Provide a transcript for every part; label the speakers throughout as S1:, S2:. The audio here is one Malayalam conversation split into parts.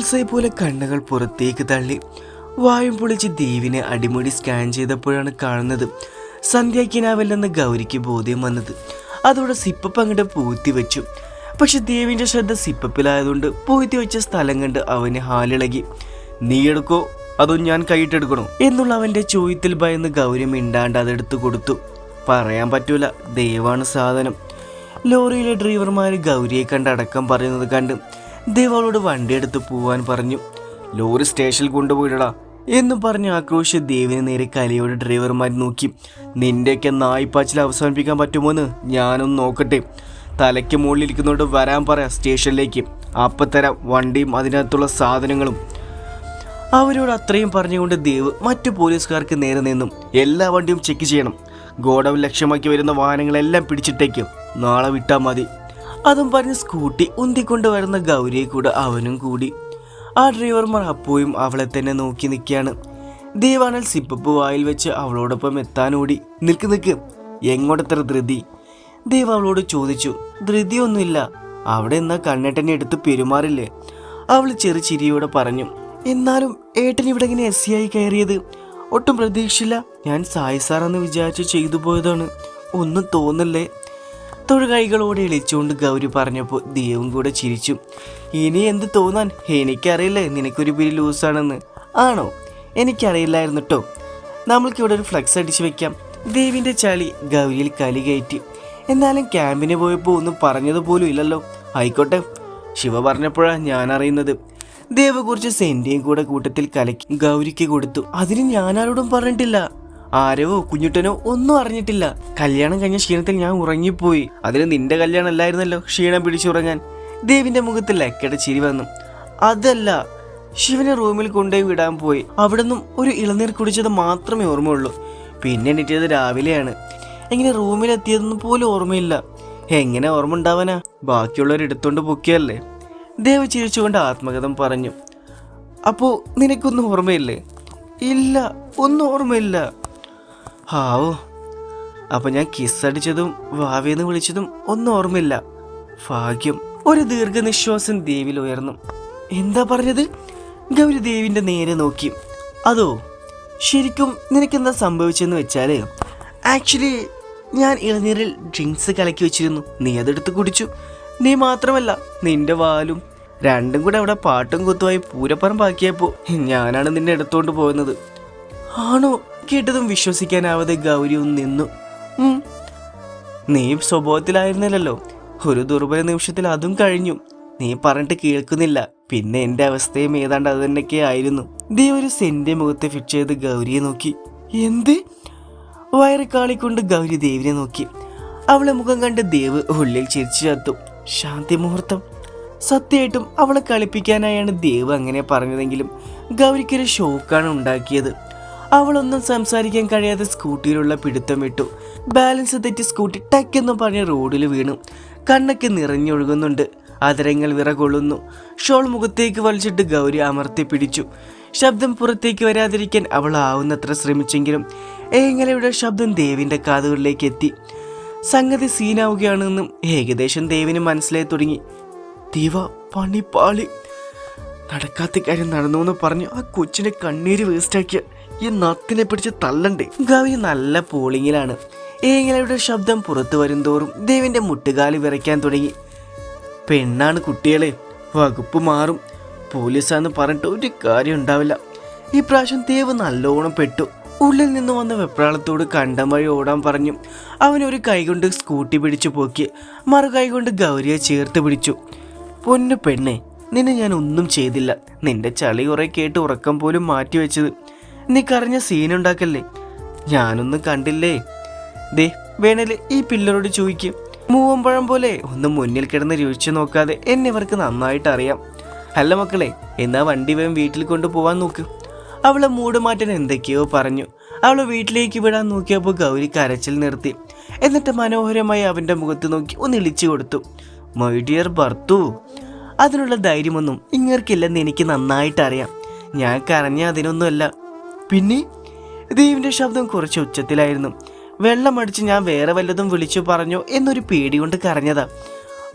S1: ബുൾസൈ പോലെ കണ്ണുകൾ പുറത്തേക്ക് തള്ളി. വായും പൊളിച്ച് ദേവിനെ അടിമുടി സ്കാൻ ചെയ്തപ്പോഴാണ് കാണുന്നത് സന്ധ്യാക്കിനാവല്ലെന്ന് ഗൗരിക്ക് ബോധ്യം വന്നത്. അതോടെ സിപ്പപ്പ് അങ്ങോട്ട് പൂത്തി വെച്ചു. പക്ഷെ ദേവിന്റെ ശ്രദ്ധ സിപ്പപ്പിലായതുകൊണ്ട് പൂത്തി വെച്ച സ്ഥലം കണ്ട് അവന് ഹാലിളകി. നീ എടുക്കോ? അതോ ഞാൻ കൈയിട്ടെടുക്കണോ എന്നുള്ള അവന്റെ ചോദ്യത്തിൽ ഭയന്ന് ഗൗരി മിണ്ടാണ്ട് അതെടുത്തു കൊടുത്തു. പറയാൻ പറ്റൂല. ദൈവാണ് സാധനം. ലോറിയിലെ ഡ്രൈവർമാർ ഗൗരിയെ കണ്ട് അടക്കം പറയുന്നത് കണ്ട് ദേവ് അവളോട് വണ്ടിയെടുത്ത് പോവാൻ പറഞ്ഞു. ലോറി സ്റ്റേഷനിൽ കൊണ്ടുപോയിടടാ എന്ന് പറഞ്ഞ് ആക്രോശിച്ച് ദേവിന് നേരെ കലയോട് ഡ്രൈവർമാർ നോക്കി. നിന്റെയൊക്കെ നായ്പാച്ചിൽ അവസാനിപ്പിക്കാൻ പറ്റുമോന്ന് ഞാനൊന്ന് നോക്കട്ടെ. തലയ്ക്ക് മുകളിലിരിക്കുന്നോട് വരാൻ പറയാം സ്റ്റേഷനിലേക്ക്. അപ്പം തരാം വണ്ടിയും അതിനകത്തുള്ള സാധനങ്ങളും. അവരോട് അത്രയും പറഞ്ഞുകൊണ്ട് ദേവ് മറ്റു പോലീസുകാർക്ക് നേരെ നിന്നും. എല്ലാ വണ്ടിയും ചെക്ക് ചെയ്യണം. ഗോഡൌൺ ലക്ഷ്യമാക്കി വരുന്ന വാഹനങ്ങളെല്ലാം പിടിച്ചിട്ടേക്കും. നാളെ വിട്ടാൽ മതി. അതും പറഞ്ഞ് സ്കൂട്ടി ഉന്തിക്കൊണ്ട് വരുന്ന ഗൗരിയെ കൂടെ അവനും കൂടി. ആ ഡ്രൈവർമാർ അപ്പോയും അവളെ തന്നെ നോക്കി നിൽക്കുകയാണ്. ദേവാനൽ സിപ്പപ്പ് വായിൽ വെച്ച് അവളോടൊപ്പം എത്താനോടി നിൽക്ക് നിൽക്ക്. എങ്ങോട്ടത്ര ധൃതി? ദേവ് അവളോട് ചോദിച്ചു. ധൃതിയൊന്നുമില്ല. അവിടെ എന്നാ കണ്ണേട്ടനെ എടുത്ത് പെരുമാറില്ലേ? അവൾ ചെറു ചിരിയോടെ പറഞ്ഞു. എന്നാലും ഏട്ടൻ ഇവിടെ ഇങ്ങനെ എസ് സി ആയി കയറിയത്? ഒട്ടും പ്രതീക്ഷയില്ല. ഞാൻ സായി സാറെന്ന് വിചാരിച്ച് ചെയ്തു പോയതാണ്. ഒന്നും തോന്നല്ലേ? തൊഴുകൈകളോടെ എളിച്ചുകൊണ്ട് ഗൗരി പറഞ്ഞപ്പോൾ ദേവും കൂടെ ചിരിച്ചു. ഇനി എന്ത് തോന്നാൻ? എനിക്കറിയില്ലേ നിനക്കൊരു പിരി ലൂസാണെന്ന്. ആണോ? എനിക്കറിയില്ലായിരുന്നു കേട്ടോ നമ്മൾക്കിവിടെ ഒരു ഫ്ലക്സ് അടിച്ചു വെക്കാം. ദേവിന്റെ ചളി ഗൗരിയിൽ കലി കയറ്റി. എന്നാലും ക്യാമ്പിന് പോയപ്പോൾ ഒന്നും പറഞ്ഞതുപോലും ഇല്ലല്ലോ. ആയിക്കോട്ടെ. ശിവ പറഞ്ഞപ്പോഴാണ് ഞാൻ അറിയുന്നത് ദേവ് കുറച്ച് സെന്റിയും കൂടെ കൂട്ടത്തിൽ കലക്കി ഗൗരിക്ക് കൊടുത്തു. അതിന് ഞാനാരോടും പറഞ്ഞിട്ടില്ല. ആരവോ കുഞ്ഞുട്ടനോ ഒന്നും അറിഞ്ഞിട്ടില്ല. കല്യാണം കഴിഞ്ഞ ക്ഷീണത്തിൽ ഞാൻ ഉറങ്ങിപ്പോയി. അതിന് നിന്റെ കല്യാണം അല്ലായിരുന്നല്ലോ ക്ഷീണം പിടിച്ചുറങ്ങാൻ ദേവിന്റെ മുഖത്ത് ലക്കയുടെ ചിരി വന്നു. അതല്ല ശിവനെ റൂമിൽ കൊണ്ടുപോയി വിടാൻ പോയി. അവിടെ നിന്നും ഒരു ഇളനീർ കുടിച്ചത് മാത്രമേ ഓർമ്മയുള്ളൂ. പിന്നെ എണീറ്റത് രാവിലെയാണ്. എങ്ങനെ റൂമിലെത്തിയതെന്ന് പോലും ഓർമ്മയില്ല. എങ്ങനെ ഓർമ്മ ഉണ്ടാവാനാ? ബാക്കിയുള്ളവർ എടുത്തോണ്ട് പൊക്കിയല്ലേ? ദേവ് ചിരിച്ചുകൊണ്ട് ആത്മകഥം പറഞ്ഞു. അപ്പോ നിനക്കൊന്നും ഓർമ്മയില്ലേ? ഇല്ല ഒന്നും ഓർമ്മയില്ല. ഹാവോ അപ്പൊ ഞാൻ കിസ് അടിച്ചതും വാവേന്ന് വിളിച്ചതും ഒന്നും ഓർമ്മയില്ല. ഭാഗ്യം ഒരു ദീർഘനിശ്വാസം ദേവിൽ ഉയർന്നു. എന്താ പറഞ്ഞത്? ഗൗരി ദേവിന്റെ നേരെ നോക്കി. അതോ ശരിക്കും നിനക്കെന്താ സംഭവിച്ചെന്ന് വെച്ചാൽ ആക്ച്വലി ഞാൻ ഇളനീരിൽ ഡ്രിങ്ക്സ് കലക്കി വെച്ചിരുന്നു. നീ അതെടുത്ത് കുടിച്ചു. നീ മാത്രമല്ല നിന്റെ വാലും രണ്ടും കൂടെ അവിടെ പാട്ടും കുത്തുമായി പൂരപ്പറമ്പാക്കിയപ്പോ ഞാനാണ് നിന്നെ എടുത്തോണ്ട് പോകുന്നത് ആണോ? കേട്ടതും വിശ്വസിക്കാനാവാതെ ഗൗരി ഒന്ന് നിന്നു. നീ സ്വഭാവത്തിലായിരുന്നില്ലല്ലോ ഒരു ദുർബല നിമിഷത്തിൽ അതും കഴിഞ്ഞു. നീ പറഞ്ഞിട്ട് കേൾക്കുന്നില്ല. പിന്നെ എന്റെ അവസ്ഥയും ഏതാണ്ട് അത് തന്നെയൊക്കെ ആയിരുന്നു. ദേ ഒരു സെന്റെ മുഖത്തെ ഫിക്സ് ചെയ്ത് ഗൗരിയെ നോക്കി. എന്ത്? വയറ് കാളിക്കൊണ്ട് ഗൗരി ദേവിനെ നോക്കി. അവളെ മുഖം കണ്ട് ദേവ് ഉള്ളിൽ ചിരിച്ചു ചത്തു. ശാന്തി മുഹൂർത്തം. സത്യമായിട്ടും അവളെ കളിപ്പിക്കാനായാണ് ദേവ് അങ്ങനെ പറഞ്ഞതെങ്കിലും ഗൗരിക്കൊരു ഷോക്കാണ് ഉണ്ടാക്കിയത്. അവളൊന്നും സംസാരിക്കാൻ കഴിയാതെ സ്കൂട്ടിയിലുള്ള പിടുത്തം വിട്ടു. ബാലൻസ് തെറ്റി സ്കൂട്ടി ടക്കെന്ന് പറഞ്ഞ് റോഡിൽ വീണു. കണ്ണൊക്കെ നിറഞ്ഞൊഴുകുന്നുണ്ട്. അതരങ്ങൾ വിറകൊള്ളുന്നു. ഷോൾ മുഖത്തേക്ക് വലിച്ചിട്ട് ഗൗരി അമർത്തി പിടിച്ചു. ശബ്ദം പുറത്തേക്ക് വരാതിരിക്കാൻ അവൾ ആവുന്നത്ര ശ്രമിച്ചെങ്കിലും ഏങ്ങലയുടെ ശബ്ദം ദേവിന്റെ കാതുകളിലേക്ക് എത്തി. സംഗതി സീനാവുകയാണെന്നും ഏകദേശം ദേവിന് മനസ്സിലായി തുടങ്ങി. ദീവ പണിപ്പാളി നടക്കാത്ത കാര്യം നടന്നു എന്ന് പറഞ്ഞു ആ കൊച്ചിനെ കണ്ണീര് വേസ്റ്റാക്കിയ ഈ നത്തിനെ പിടിച്ച് തള്ളണ്ടേ? ഗവി നല്ല പോളിങ്ങിലാണ് ഏങ്ങലയുടെ ശബ്ദം പുറത്തു വരുംതോറും ദേവിന്റെ മുട്ടുകാലി വിറയ്ക്കാൻ തുടങ്ങി. പെണ്ണാണ് കുട്ടികളെ വകുപ്പ് മാറും. പോലീസാന്ന് പറഞ്ഞിട്ട് ഒരു കാര്യം ഉണ്ടാവില്ല. ഈ പ്രാവശ്യം ദേവ് നല്ലോണം പെട്ടു. ഉള്ളിൽ നിന്ന് വന്ന വെപ്രാളത്തോട് കണ്ടം വഴി ഓടാൻ പറഞ്ഞു. അവനൊരു കൈകൊണ്ട് സ്കൂട്ടി പിടിച്ചു പോക്കി. മറു കൈകൊണ്ട് ഗൗരിയെ ചേർത്ത് പിടിച്ചു. പൊന്നു പെണ്ണെ നിന്നെ ഞാൻ ഒന്നും ചെയ്തില്ല. നിന്റെ ചളി കുറെ കേട്ട് ഉറക്കം പോലും മാറ്റിവെച്ചത്. നീ സീൻ സീനുണ്ടാക്കല്ലേ ഞാനൊന്നും കണ്ടില്ലേ? ദേ വേണേൽ ഈ പിള്ളേരോട് ചോദിക്കും. മൂവമ്പഴം പോലെ ഒന്ന് മുന്നിൽ കിടന്ന് രുചിച്ചു നോക്കാതെ എന്നിവർക്ക് നന്നായിട്ട് അറിയാം. അല്ല മക്കളെ എന്നാ വണ്ടി വേഗം വീട്ടിൽ കൊണ്ടുപോവാൻ നോക്ക്. അവളെ മൂടുമാറ്റൻ എന്തൊക്കെയോ പറഞ്ഞു. അവളെ വീട്ടിലേക്ക് വിടാൻ നോക്കിയപ്പോൾ ഗൗരി കരച്ചിൽ നിർത്തി. എന്നിട്ട് മനോഹരമായി അവന്റെ മുഖത്ത് നോക്കി ഒന്ന് ഇളിച്ചു കൊടുത്തു. മൈ ഡിയർ ഭർത്തു അതിനുള്ള ധൈര്യമൊന്നും ഇങ്ങർക്കില്ലെന്ന് എനിക്ക് നന്നായിട്ട് അറിയാം ഞാൻ കരഞ്ഞ അതിനൊന്നുമല്ല. പിന്നെ ദേവിന്റെ ശബ്ദം കുറച്ച് ഉച്ചത്തിലായിരുന്നു. വെള്ളം അടിച്ച് ഞാൻ വേറെ വല്ലതും വിളിച്ചു പറഞ്ഞു എന്നൊരു പേടി കൊണ്ട് കരഞ്ഞതാ.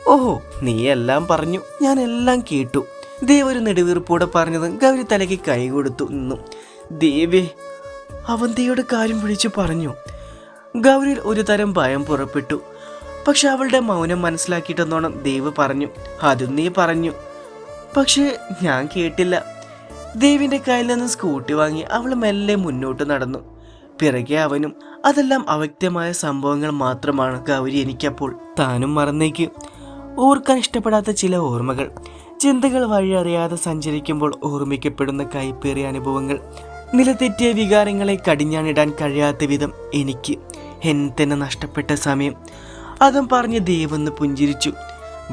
S1: ഓഹോ നീ എല്ലാം പറഞ്ഞു. ഞാൻ എല്ലാം കേട്ടു. ദേവ് ഒരു നെടുവീർപ്പോടെ പറഞ്ഞത് ഗൗരി തലയ്ക്ക് കൈ കൊടുത്തു നിന്നു. ദേവേ അവന്തിയുടെ കാര്യം വിളിച്ചു പറഞ്ഞു. ഗൗരിയിൽ ഒരു തരം ഭയം പുറപ്പെട്ടു. പക്ഷെ അവളുടെ മൗനം മനസ്സിലാക്കിയിട്ടെന്നോണം ദേവ് പറഞ്ഞു. അതും നീ പറഞ്ഞു. പക്ഷേ ഞാൻ കേട്ടില്ല. ദേവിന്റെ കയ്യിൽ നിന്ന് സ്കൂട്ടി വാങ്ങി അവൾ മെല്ലെ മുന്നോട്ട് നടന്നു. പിറകെ അവനും അതെല്ലാം അവ്യക്തമായ സംഭവങ്ങൾ മാത്രമാണ് ഗൗരി എനിക്കപ്പോൾ താനും മറന്നേക്ക്. ഓർക്കാൻ ഇഷ്ടപ്പെടാത്ത ചില ഓർമ്മകൾ. ചിന്തകൾ വഴിയറിയാതെ സഞ്ചരിക്കുമ്പോൾ ഓർമ്മിക്കപ്പെടുന്ന കൈപ്പേറിയ അനുഭവങ്ങൾ. നിലതെറ്റിയ വികാരങ്ങളെ കടിഞ്ഞാണിടാൻ കഴിയാത്ത വിധം എനിക്ക് എന്നെ തന്നെ നഷ്ടപ്പെട്ട സമയം. അതും പറഞ്ഞ് ദേവെന്ന് പുഞ്ചിരിച്ചു.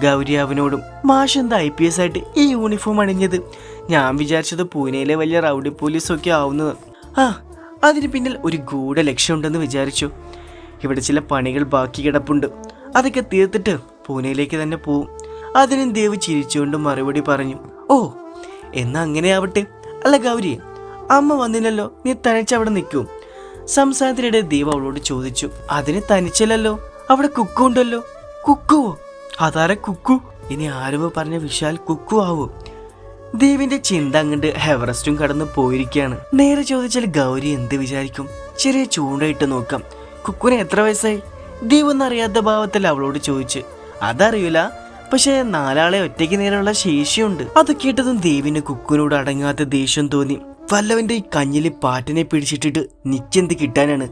S1: ഗൗരി അവനോടും മാഷ് എന്താ ഐ പി എസ് ആയിട്ട് ഈ യൂണിഫോം അണിഞ്ഞത്? ഞാൻ വിചാരിച്ചത് പൂനെയിലെ വലിയ റൗഡി പോലീസൊക്കെ ആവുന്നത്. ആ അതിന് പിന്നിൽ ഒരു ഗൂഢ ലക്ഷ്യമുണ്ടെന്ന് വിചാരിച്ചു. ഇവിടെ ചില പണികൾ ബാക്കി കിടപ്പുണ്ട്. അതൊക്കെ തീർത്തിട്ട് പൂനെയിലേക്ക് തന്നെ പോവും. അതിനും ദേവ് ചിരിച്ചുകൊണ്ട് മറുപടി പറഞ്ഞു. ഓ എന്നാ അങ്ങനെ ആവട്ടെ. അല്ല ഗൗരി അമ്മ വന്നില്ലല്ലോ. നീ തനിച്ചവിടെ നിൽക്കൂ. സംസാരത്തിനിടെ ദേവ് അവളോട് ചോദിച്ചു. അതിന് തനിച്ചല്ലല്ലോ. അവിടെ കുക്കു ഉണ്ടല്ലോ കുക്കുവോ? അതാരെ കുക്കു? ഇനി ആരും പറഞ്ഞ വിശാൽ കുക്കു ആവോ ദേവിന്റെ ചിന്ത അങ്ങണ്ട് എവറസ്റ്റും കടന്നു പോയിരിക്കുകയാണ്. നേരെ ചോദിച്ചാൽ ഗൗരി എന്ത് വിചാരിക്കും? ചെറിയ ചൂണ്ടയിട്ട് നോക്കാം. കുക്കുന് എത്ര വയസ്സായി? ദേവ് ഒന്നറിയാത്ത ഭാവത്തിൽ അവളോട് ചോദിച്ചു അതറിയില്ല പക്ഷേ നാലാളെ ഒറ്റയ്ക്ക് നേരെയുള്ള ശേഷിയുണ്ട്. അത് കേട്ടതും ദേവിന് കുക്കുനോട് അടങ്ങാത്ത ദേഷ്യം തോന്നി. വല്ലവന്റെ ഈ കഞ്ഞിൽ പാറ്റിനെ പിടിച്ചിട്ടിട്ട് നിക്കെന്ത് കിട്ടാനാണ്.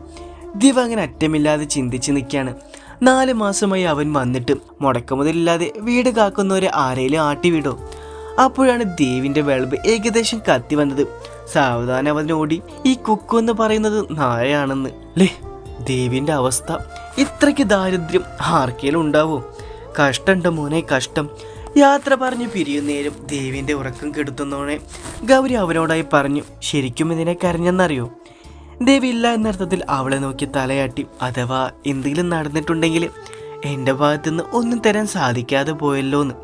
S1: ദിവ അങ്ങനെ അറ്റമില്ലാതെ ചിന്തിച്ച് നിൽക്കുകയാണ്. നാല് മാസമായി അവൻ വന്നിട്ട് മുടക്കമുതലില്ലാതെ വീട് കാക്കുന്നവരെ ആരെയും ആട്ടി വിടോ? അപ്പോഴാണ് ദേവിന്റെ വെളവ് ഏകദേശം കത്തി വന്നത്. സാവധാനം ഓടി. ഈ കുക്കു എന്ന് പറയുന്നത് നായയാണെന്ന്. ലേ ദേവിന്റെ അവസ്ഥ. ഇത്രയ്ക്ക് ദാരിദ്ര്യം ആർക്കേലും ഉണ്ടാവോ? കഷ്ടണ്ട മോനെ കഷ്ടം. യാത്ര പറഞ്ഞു പിരിയുന്നേരം ദേവിന്റെ ഉറക്കം കെടുത്തുന്നോണെ ഗൗരി അവനോടായി പറഞ്ഞു ശരിക്കും ഇതിനെ കരഞ്ഞെന്നറിയോ? ദേവി ഇല്ല എന്നർത്ഥത്തിൽ അവളെ നോക്കി തലയാട്ടി അഥവാ എന്തെങ്കിലും നടന്നിട്ടുണ്ടെങ്കിൽ എന്റെ ഭാഗത്തുനിന്ന് ഒന്നും തരാൻ സാധിക്കാതെ പോയല്ലോ എന്ന്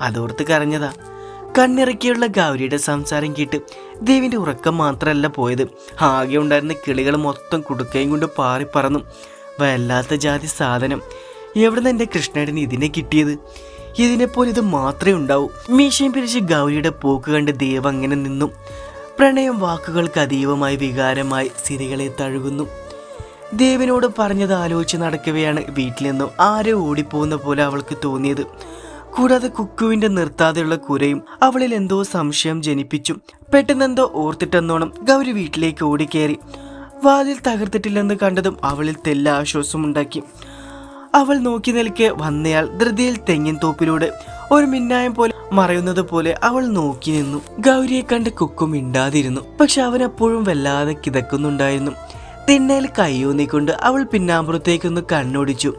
S1: അതോർത്ത് കരഞ്ഞതാ. കണ്ണിറക്കിയുള്ള ഗൗരിയുടെ സംസാരം കേട്ട് ദേവിന്റെ ഉറക്കം മാത്രമല്ല പോയത്. ആകെ ഉണ്ടായിരുന്ന കിളികൾ മൊത്തം കുടുക്കയും കൊണ്ട് പാറിപ്പറന്നു വല്ലാത്ത ജാതി സാധനം. എവിടുന്ന് എന്റെ കൃഷ്ണേടന് ഇതിനെ കിട്ടിയത്? ഇതിനെപ്പോലെ ഇത് മാത്രമേ ഉണ്ടാവൂ. മീശയും പിരിച്ച് ഗൗരിയുടെ പോക്ക് കണ്ട് ദേവ് അങ്ങനെ നിന്നു. പ്രണയം വാക്കുകൾക്ക് അതീവമായി വികാരമായി സിരികളെ തഴുകുന്നു. ദേവിനോട് പറഞ്ഞത് ആലോചിച്ച് നടക്കവെയാണ് വീട്ടിൽ നിന്നും ആരോ ഓടിപ്പോകുന്ന പോലെ അവൾക്ക് തോന്നിയത്. കൂടാതെ കുക്കുവിന്റെ നിർത്താതെയുള്ള കുരയും അവളിൽ എന്തോ സംശയം ജനിപ്പിച്ചു. പെട്ടെന്നെന്തോ ഓർത്തിട്ടെന്നോണം ഗൗരി വീട്ടിലേക്ക് ഓടിക്കേറി. വാതിൽ തകർത്തിട്ടില്ലെന്ന് കണ്ടതും അവളിൽ തെല്ല ആശ്വാസമുണ്ടാക്കി. അവൾ നോക്കി നിൽക്കെ വന്നയാൾ ധൃതിയിൽ തെങ്ങിൻ തോപ്പിലൂടെ ഒരു മിന്നായം പോലെ മറയുന്നത് പോലെ അവൾ നോക്കി നിന്നു. ഗൗരിയെ കണ്ട് കുക്കും മിണ്ടാതിരുന്നു. പക്ഷെ അവൻ അപ്പോഴും വല്ലാതെ കിതക്കുന്നുണ്ടായിരുന്നു. തിണ്ണയിൽ കൈയൂന്നിക്കൊണ്ട് അവൾ പിന്നാമ്പുറത്തേക്കൊന്ന് കണ്ണോടിച്ചു.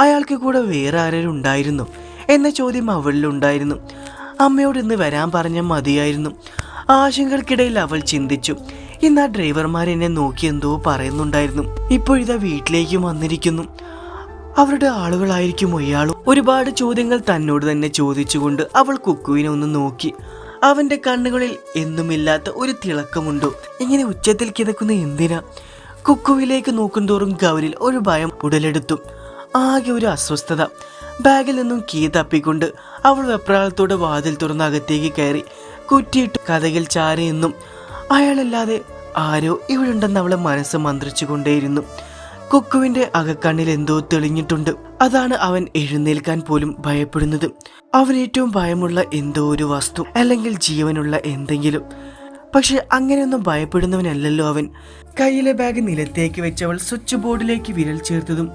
S1: അയാൾക്ക് കൂടെ വേറെ ആരും ഉണ്ടായിരുന്നു. എന്ന ചോദ്യം അവളിലുണ്ടായിരുന്നു. അമ്മയോട് ഇന്ന് വരാൻ പറഞ്ഞ മതിയായിരുന്നു. ആശങ്കകൾക്കിടയിൽ അവൾ ചിന്തിച്ചു. ഇന്ന് ആ ഡ്രൈവർമാർ എന്നെ നോക്കി എന്തോ പറയുന്നുണ്ടായിരുന്നു. ഇപ്പോഴിതാ വീട്ടിലേക്ക് വന്നിരിക്കുന്നു. അവരുടെ ആളുകളായിരിക്കും ഇയാളും. ഒരുപാട് ചോദ്യങ്ങൾ തന്നോട് തന്നെ ചോദിച്ചുകൊണ്ട് അവൾ കുക്കുവിനെ ഒന്ന് നോക്കി. അവന്റെ കണ്ണുകളിൽ എന്നുമില്ലാത്ത ഒരു തിളക്കമുണ്ടോ? ഇങ്ങനെ ഉച്ചത്തിൽ കിതക്കുന്ന എന്തിനാ? കുക്കുവിലേക്ക് നോക്കുന്തോറും ഗൗരിൽ ഒരു ഭയം ഉടലെടുത്തു. ആകെ ഒരു അസ്വസ്ഥത. ബാഗിൽ നിന്നും കീ തപ്പിക്കൊണ്ട് അവൾ വെപ്രാളത്തോടെ വാതിൽ തുറന്ന് അകത്തേക്ക് കയറി കുറ്റിയിട്ട് കഥകിൽ ചാരി നിന്നും അയാളല്ലാതെ ആരോ ഇവിടെ ഉണ്ടെന്ന് അവളെ മനസ്സ് മന്ത്രിച്ചുകൊണ്ടേയിരുന്നു. കുക്കുവിന്റെ അകക്കണ്ണിൽ എന്തോ തെളിഞ്ഞിട്ടുണ്ട്. അതാണ് അവൻ എഴുന്നേൽക്കാൻ പോലും ഭയപ്പെടുന്നത്. അവൻ ഏറ്റവും ഭയമുള്ള എന്തോ ഒരു വസ്തു അല്ലെങ്കിൽ ജീവനുള്ള എന്തെങ്കിലും. പക്ഷെ അങ്ങനെയൊന്നും ഭയപ്പെടുന്നവനല്ലല്ലോ അവൻ. കയ്യിലെ ബാഗ് നിലത്തേക്ക് വെച്ചവൾ സ്വിച്ച് ബോർഡിലേക്ക് വിരൽ ചേർത്തതും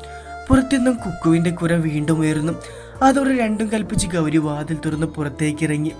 S1: പുറത്തുനിന്നും കുക്കുവിന്റെ കുര വീണ്ടും ഉയർന്നു. അതോടെ രണ്ടും കൽപ്പിച്ച് ഗൗരി വാതിൽ തുറന്ന് പുറത്തേക്ക് ഇറങ്ങി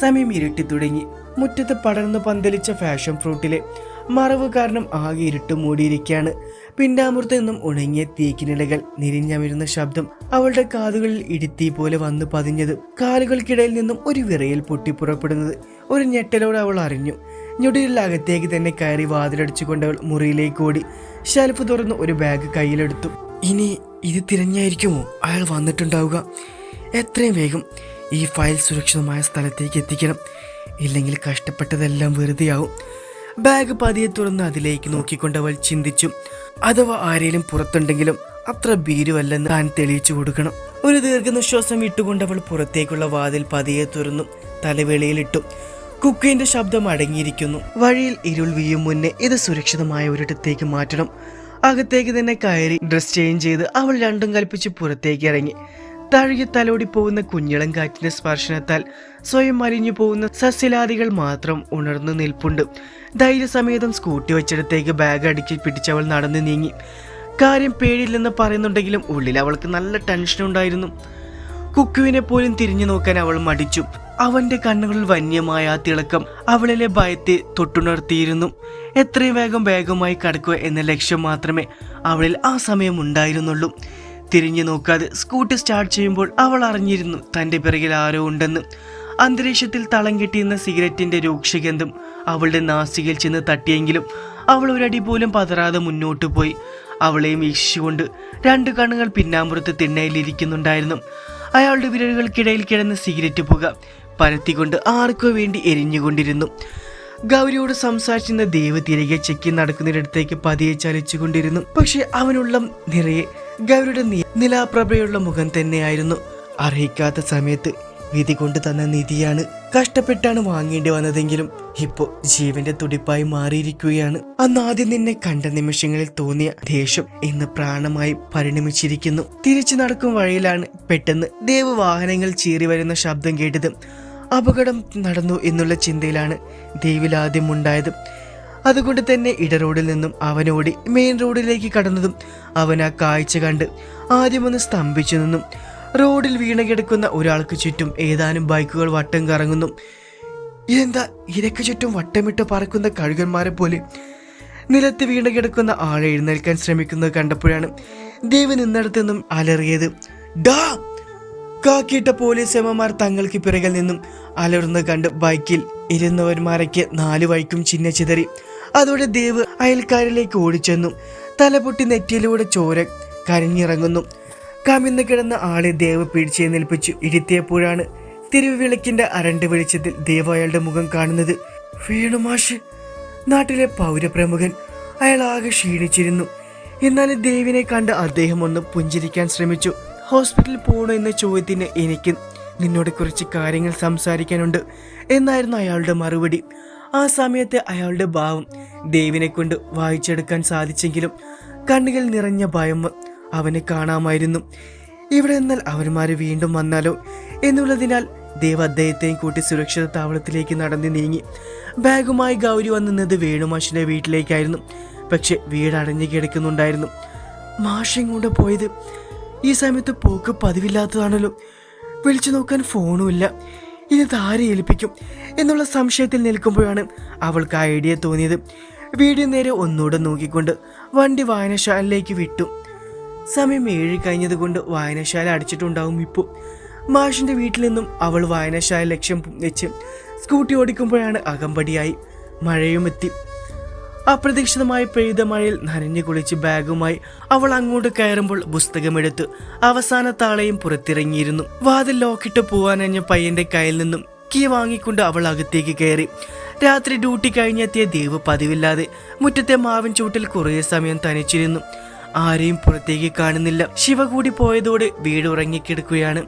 S1: സമയം ഇരുട്ടി തുടങ്ങി. മുറ്റത്ത് പടർന്നു പന്തലിച്ച ഫാഷൻ ഫ്രൂട്ടിലെ മറവ് കാരണം ആകെ ഇരുട്ട് മൂടിയിരിക്കുകയാണ് പിന്നാമൃത്തു നിന്നും ഉണങ്ങിയ തീക്കിനിലകൾ നിരിഞ്ഞമിരുന്ന ശബ്ദം അവളുടെ കാതുകളിൽ ഇടിത്തീ പോലെ വന്നു പതിഞ്ഞത്. കാലുകൾക്കിടയിൽ നിന്നും ഒരു വിറയിൽ പൊട്ടിപ്പുറപ്പെടുന്നത് ഒരു ഞെട്ടലോടെ അവൾ അറിഞ്ഞു. ഞൊടിയിൽ അകത്തേക്ക് തന്നെ കയറി വാതിലടിച്ചുകൊണ്ട് അവൾ മുറിയിലേക്ക് ഓടി. ഷെൽഫ് തുറന്ന് ഒരു ബാഗ് കയ്യിലെടുത്തു. ഇനി ഇത് തിരഞ്ഞായിരിക്കുമോ? അയാൾ വന്നിട്ടുണ്ടാവുക. എത്രയും വേഗം ഈ ഫയൽ സുരക്ഷിതമായ സ്ഥലത്തേക്ക് എത്തിക്കണം. ഇല്ലെങ്കിൽ കഷ്ടപ്പെട്ടതെല്ലാം വെറുതെയാവും. ബാഗ് പതിയെ തുറന്ന് അതിലേക്ക് നോക്കിക്കൊണ്ട് അവൾ ചിന്തിച്ചു. അഥവാ ആരെങ്കിലും പുറത്തുണ്ടെങ്കിലും അത്ര ഭീരുവല്ലെന്ന് താൻ തെളിയിച്ചു കൊടുക്കണം. ഒരു ദീർഘനിശ്വാസം ഇട്ടുകൊണ്ട് അവൾ പുറത്തേക്കുള്ള വാതിൽ പതിയെ തുറന്നു തലവേളയിലിട്ടു. കുക്കിന്റെ ശബ്ദം അടങ്ങിയിരിക്കുന്നു. വഴിയിൽ ഇരുൾ വീയും മുന്നേ ഇത് സുരക്ഷിതമായ ഒരിടത്തേക്ക് മാറ്റണം. അകത്തേക്ക് തന്നെ കയറി ഡ്രസ് ചേഞ്ച് ചെയ്ത് അവൾ രണ്ടും കൽപ്പിച്ച് പുറത്തേക്ക് ഇറങ്ങി. തഴുകി തലോടി പോകുന്ന കുഞ്ഞിളം കാറ്റിന്റെ സ്പർശനത്താൽ സ്വയം മരിഞ്ഞു പോകുന്ന സസ്യലാദികൾ മാത്രം ഉണർന്നു നിൽപ്പുണ്ട്. ധൈര്യസമേതം സ്കൂട്ടി വെച്ചിടത്തേക്ക് ബാഗ് അടുക്കി പിടിച്ചവൾ നടന്നു നീങ്ങി. കാര്യം പേടിയില്ലെന്ന് പറയുന്നുണ്ടെങ്കിലും ഉള്ളിൽ അവൾക്ക് നല്ല ടെൻഷൻ ഉണ്ടായിരുന്നു. കുക്കുവിനെ പോലും തിരിഞ്ഞു നോക്കാൻ അവൾ മടിച്ചു. അവന്റെ കണ്ണുകളിൽ വന്യമായ തിളക്കം അവളിലെ ഭയത്തെ തൊട്ടുണർത്തിയിരുന്നു. എത്രയും വേഗം വേഗമായി കടക്കുക എന്ന ലക്ഷ്യം മാത്രമേ അവളിൽ ആ സമയം ഉണ്ടായിരുന്നുള്ളൂ. തിരിഞ്ഞു നോക്കാതെ സ്കൂട്ടി സ്റ്റാർട്ട് ചെയ്യുമ്പോൾ അവൾ അറിഞ്ഞിരുന്നു തന്റെ പിറകിൽ ആരോ ഉണ്ടെന്ന്. അന്തരീക്ഷത്തിൽ തളം കെട്ടിയിരുന്ന സിഗരറ്റിന്റെ രൂക്ഷഗന്ധം അവളുടെ നാസികയിൽ ചെന്ന് തട്ടിയെങ്കിലും അവൾ ഒരടി പോലും പതറാതെ മുന്നോട്ട് പോയി. അവളെയും വീക്ഷിച്ചുകൊണ്ട് രണ്ട് കണ്ണുകൾ പിന്നാമ്പുറത്ത് തിണ്ണയിലിരിക്കുന്നുണ്ടായിരുന്നു. അയാളുടെ വിരലുകൾക്കിടയിൽ കിടന്ന സിഗരറ്റ് പുക പരത്തിക്കൊണ്ട് ആർക്കോ വേണ്ടി എരിഞ്ഞുകൊണ്ടിരുന്നു. ഗൗരിയോട് സംസാരിച്ചിരുന്ന ദേവ് തിരികെ ചെക്കി നടക്കുന്നിടത്തേക്ക് പതിയെ ചലിച്ചുകൊണ്ടിരുന്നു. പക്ഷെ അവനുള്ള നിറയെ ഗൗരിയുടെ നിലാപ്രഭയുള്ള മുഖം തന്നെയായിരുന്നു. അർഹിക്കാത്ത സമയത്ത് വിധി കൊണ്ട് തന്ന നിധിയാണ് കഷ്ടപ്പെട്ടാണ് വാങ്ങേണ്ടി വന്നതെങ്കിലും ഇപ്പോ ജീവന്റെ തുടിപ്പായി മാറിയിരിക്കുകയാണ്. അന്ന് ആദ്യം നിന്നെ കണ്ട നിമിഷങ്ങളിൽ തോന്നിയ ദേഷ്യം ഇന്ന് പ്രാണമായി പരിണമിച്ചിരിക്കുന്നു. തിരിച്ചു നടക്കും വഴിയിലാണ് പെട്ടെന്ന് ദേവ് വാഹനങ്ങൾ ചീറി വരുന്ന ശബ്ദം കേട്ടത് അപകടം നടന്നു എന്നുള്ള ചിന്തയിലാണ് ദേവിൽ ആദ്യം ഉണ്ടായത്. അതുകൊണ്ട് തന്നെ ഇട റോഡിൽ നിന്നും അവനോടി മെയിൻ റോഡിലേക്ക് കടന്നതും അവൻ ആ കാഴ്ച കണ്ട് ആദ്യമൊന്ന് സ്തംഭിച്ചു നിന്നും. റോഡിൽ വീണ കിടക്കുന്ന ഒരാൾക്ക് ചുറ്റും ഏതാനും ബൈക്കുകൾ വട്ടം കറങ്ങുന്നു. എന്താ ഇരക്ക് ചുറ്റും വട്ടമിട്ട് പറക്കുന്ന കഴുകന്മാരെ പോലെ. നിലത്ത് വീണ് കിടക്കുന്ന ആളെ എഴുന്നേൽക്കാൻ ശ്രമിക്കുന്നത് കണ്ടപ്പോഴാണ് ദേവ് നിന്നിടത്തു നിന്നും അലറിയത് ഡാ കാക്കിയിട്ട പോലീസ് എമ്മമാർ തങ്ങൾക്ക് പിറകിൽ നിന്നും അലർന്ന് കണ്ട് ബൈക്കിൽ ഇരുന്നവന്മാരയ്ക്ക് നാലു വൈക്കും ചിഹ്ന ചിതറി. അതോടെ ദേവ് അയൽക്കാരിലേക്ക് ഓടിച്ചെന്നു. തലപൊട്ടി നെറ്റിയിലൂടെ ചോര കരഞ്ഞിറങ്ങുന്നു. കമിന്ന് കിടന്ന ആളെ ദേവ് പിടിച്ചെഴുന്നേൽപ്പിച്ചു ഇരുത്തിയപ്പോഴാണ് തിരുവിളക്കിന്റെ അരണ്ട് വെളിച്ചത്തിൽ ദേവ് അയാളുടെ മുഖം കാണുന്നത്. വേണുമാഷ് നാട്ടിലെ പൗരപ്രമുഖൻ അയാൾ ആകെ ക്ഷീണിച്ചിരുന്നു. എന്നാലും ദേവിനെ കണ്ട് അദ്ദേഹം ഒന്ന് പുഞ്ചിരിക്കാൻ ശ്രമിച്ചു. ഹോസ്പിറ്റലിൽ പോകണോ എന്ന ചോദ്യത്തിന് എനിക്ക് നിന്നോട് കുറച്ച് കാര്യങ്ങൾ സംസാരിക്കാനുണ്ട്. എന്നായിരുന്നു അയാളുടെ മറുപടി. ആ സമയത്തെ അയാളുടെ ഭാവം ദേവിനെ കൊണ്ട് വായിച്ചെടുക്കാൻ സാധിച്ചെങ്കിലും കണ്ണുകൾ നിറഞ്ഞ ഭയം അവനെ കാണാമായിരുന്നു. ഇവിടെ എന്നാൽ അവന്മാർ വീണ്ടും വന്നാലോ? എന്നുള്ളതിനാൽ ദേവ് അദ്ദേഹത്തെയും കൂട്ടി സുരക്ഷിത താവളത്തിലേക്ക് നടന്നു നീങ്ങി. ബാഗുമായി ഗൗരി വന്നു നിന്നത് വേണുമാഷിന്റെ വീട്ടിലേക്കായിരുന്നു. പക്ഷെ വീട് അടഞ്ഞു കിടക്കുന്നുണ്ടായിരുന്നു. മാഷും കൊണ്ട് പോയത്? ഈ സമയത്ത് പോക്ക് പതിവില്ലാത്തതാണല്ലോ. വിളിച്ചു നോക്കാൻ ഫോണുമില്ല ഇനി താരെ ഏൽപ്പിക്കും എന്നുള്ള സംശയത്തിൽ നിൽക്കുമ്പോഴാണ് അവൾക്ക് ഐഡിയ തോന്നിയത്. വീടിന് നേരെ ഒന്നുകൂടെ നോക്കിക്കൊണ്ട് വണ്ടി വായനശാലയിലേക്ക് വിട്ടു. സമയം ഏഴ് കഴിഞ്ഞതുകൊണ്ട് വായനശാല അടിച്ചിട്ടുണ്ടാവും ഇപ്പോൾ മാഷിന്റെ വീട്ടിൽ നിന്നും അവൾ വായനശാല ലക്ഷ്യം വെച്ച് സ്കൂട്ടി ഓടിക്കുമ്പോഴാണ് അകമ്പടിയായി മഴയും എത്തി അപ്രതീക്ഷിതമായി പെയ്ത മഴയിൽ നനഞ്ഞു കുളിച്ച് ബാഗുമായി അവൾ അങ്ങോട്ട് കയറുമ്പോൾ പുസ്തകമെടുത്ത് അവസാന താളയും പുറത്തിറങ്ങിയിരുന്നു. വാതിൽ ലോക്കിട്ട് പോവാനഞ്ഞ പയ്യന്റെ കയ്യിൽ നിന്നും കീ വാങ്ങിക്കൊണ്ട് അവൾ അകത്തേക്ക് കയറി. രാത്രി ഡ്യൂട്ടി കഴിഞ്ഞെത്തിയ ദേവ് പതിവില്ലാതെ മുറ്റത്തെ മാവിൻ ചൂട്ടിൽ കുറേ സമയം തനിച്ചിരുന്നു. ആരെയും പുറത്തേക്ക് കാണുന്നില്ല. ശിവ കൂടി പോയതോടെ വീട് ഉറങ്ങിക്കിടക്കുകയാണ്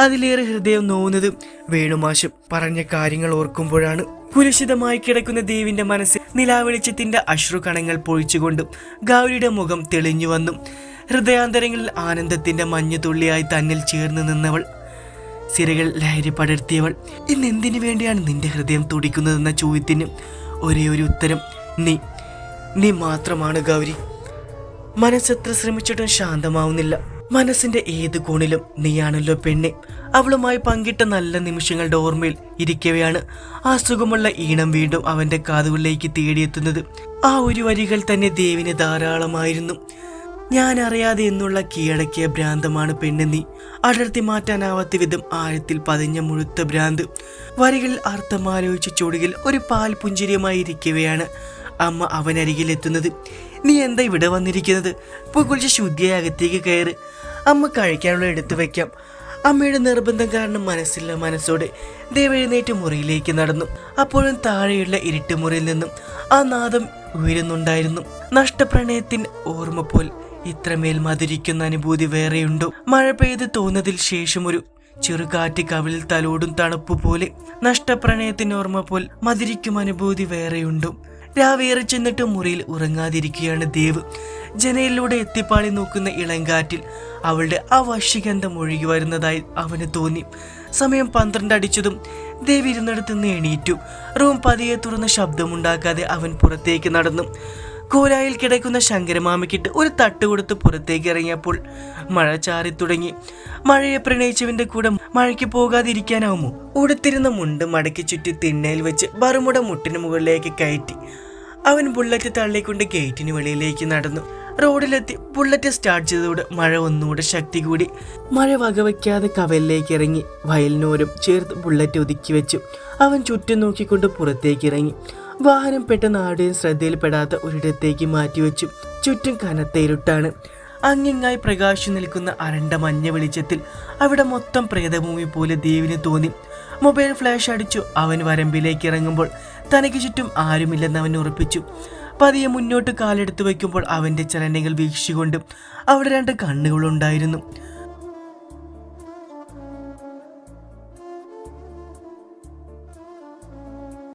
S1: അതിലേറെ ഹൃദയം നോവുന്നത് വേണുമാശം പറഞ്ഞ കാര്യങ്ങൾ ഓർക്കുമ്പോഴാണ്. കുലുഷിതമായി കിടക്കുന്ന ദേവിന്റെ മനസ്സിൽ നിലാവെളിച്ചത്തിന്റെ അശ്രുകണങ്ങൾ പൊഴിച്ചുകൊണ്ട് ഗൗരിയുടെ മുഖം തെളിഞ്ഞു വന്നു. ഹൃദയാന്തരങ്ങളിൽ ആനന്ദത്തിന്റെ മഞ്ഞുതുള്ളിയായി തന്നിൽ ചേർന്ന് നിന്നവൾ. സിരകൾ ലഹരി പടർത്തിയവൾ. ഇന്ന് എന്തിനു വേണ്ടിയാണ് നിന്റെ ഹൃദയം തുടിക്കുന്നതെന്ന ചോദ്യത്തിന് ഒരേ ഒരു ഉത്തരം. നീ നീ മാത്രമാണ് ഗൗരി. മനസ്സെത്ര ശ്രമിച്ചിട്ടും ശാന്തമാവുന്നില്ല. മനസ്സിന്റെ ഏത് കോണിലും നീയാണല്ലോ പെണ്ണെ. അവളുമായി പങ്കിട്ട നല്ല നിമിഷങ്ങളുടെ ഓർമ്മയിൽ ഇരിക്കവെയാണ്. ആ സുഖമുള്ള ഈണം വീണ്ടും അവന്റെ കാതുകളിലേക്ക് തേടിയെത്തുന്നത്. ആ ഒരു വരികൾ തന്നെ ദേവിന് ധാരാളമായിരുന്നു. ഞാൻ അറിയാതെ എന്നുള്ള കീഴടക്കിയ ഭ്രാന്തമാണ് പെണ്ണ് നീ. അടർത്തി മാറ്റാനാവാത്ത വിധം ആഴത്തിൽ പതിഞ്ഞ മുഴുത്ത ഭ്രാന്ത്. വരികളിൽ അർത്ഥമാലോചിച്ച ചുടുകിൽ ഒരു പാൽ പുഞ്ചിരിയുമായി ഇരിക്കവെയാണ് അമ്മ അവനരികിൽ എത്തുന്നത് നീ എന്താ ഇവിടെ വന്നിരിക്കുന്നത്? പോയി കുറച്ച് ശുദ്ധിയായി അകത്തേക്ക് കയറ്. അമ്മ കഴിക്കാനുള്ള എടുത്തു വെക്കാം. അമ്മയുടെ നിർബന്ധം കാരണം മനസ്സില്ല മനസ്സോടെ ദേവഴുന്നേറ്റ് മുറിയിലേക്ക് നടന്നു. അപ്പോഴും താഴെയുള്ള ഇരുട്ട് മുറിയിൽ നിന്നും ആ നാദം ഉയരുന്നുണ്ടായിരുന്നു. നഷ്ടപ്രണയത്തിൻ ഓർമ്മ പോൽ ഇത്രമേൽ മധുരിക്കുന്ന അനുഭൂതി വേറെയുണ്ടോ? മഴ പെയ്ത് തോന്നതിൽ ശേഷം ഒരു ചെറുകാറ്റ് കവിളിൽ തലോടും തണുപ്പ് പോലെ നഷ്ടപ്രണയത്തിന് ഓർമ്മ പോൽ മധുരിക്കും അനുഭൂതി വേറെയുണ്ടോ? രാവേറെ ചെന്നിട്ട് മുറിയിൽ ഉറങ്ങാതിരിക്കുകയാണ് ദേവ്. ജനലിലൂടെ എത്തിപ്പാളി നോക്കുന്ന ഇളങ്കാറ്റിൽ അവളുടെ ആ വശ്യഗന്ധം ഒഴുകി വരുന്നതായി അവന് തോന്നി. സമയം പന്ത്രണ്ട് അടിച്ചതും ദേവി ഇരുന്നിടത്ത് നിന്ന് എണീറ്റു. റൂം പതിയെ തുറന്ന് ശബ്ദമുണ്ടാക്കാതെ അവൻ പുറത്തേക്ക് നടന്നു. കോലായിൽ കിടക്കുന്ന ശങ്കരമാമയ്ക്കിട്ട് ഒരു തട്ട് കൊടുത്ത് പുറത്തേക്ക് ഇറങ്ങിയപ്പോൾ മഴ ചാറി തുടങ്ങി. മഴയെ പ്രണയിച്ചവന്റെ കൂടെ മഴയ്ക്ക് പോകാതിരിക്കാനാവുമോ? ഉടുത്തിരുന്ന മുണ്ട് മടക്കി ചുറ്റി തിണ്ണയിൽ വെച്ച് ബറുമുട മുട്ടിന് മുകളിലേക്ക് കയറ്റി. അവൻ ബുള്ളറ്റ് തള്ളിക്കൊണ്ട് ഗേറ്റിന് വെളിയിലേക്ക് നടന്നു. റോഡിലെത്തി ബുള്ളറ്റ് സ്റ്റാർട്ട് ചെയ്തതോടെ മഴ ഒന്നുകൂടെ ശക്തി കൂടി. മഴ വകവയ്ക്കാതെ കവലിലേക്ക് ഇറങ്ങി. വയലിനോരും ചേർത്ത് ബുള്ളറ്റ് ഒതുക്കി വെച്ചു. അവൻ ചുറ്റും നോക്കിക്കൊണ്ട് പുറത്തേക്ക് ഇറങ്ങി. വാഹനം പെട്ടെന്ന് ആരുടെയും ശ്രദ്ധയിൽപ്പെടാത്ത ഒരിടത്തേക്ക് മാറ്റിവെച്ചു. ചുറ്റും കനത്ത ഇരുട്ടാണ് അങ്ങിങ്ങായി പ്രകാശം നിൽക്കുന്ന അരണ്ട മഞ്ഞ വെളിച്ചത്തിൽ അവിടെ മൊത്തം പ്രേതഭൂമി പോലെ ദേവിന് തോന്നി. മൊബൈൽ ഫ്ലാഷ് അടിച്ചു. അവൻ വരമ്പിലേക്ക് ഇറങ്ങുമ്പോൾ തനിക്ക് ചുറ്റും ആരുമില്ലെന്ന് അവൻ ഉറപ്പിച്ചു. പതിയെ മുന്നോട്ട് കാലെടുത്ത് വയ്ക്കുമ്പോൾ അവന്റെ ചലനങ്ങൾ വീക്ഷിച്ചുകൊണ്ട് അവിടെ രണ്ട് കണ്ണുകളുണ്ടായിരുന്നു.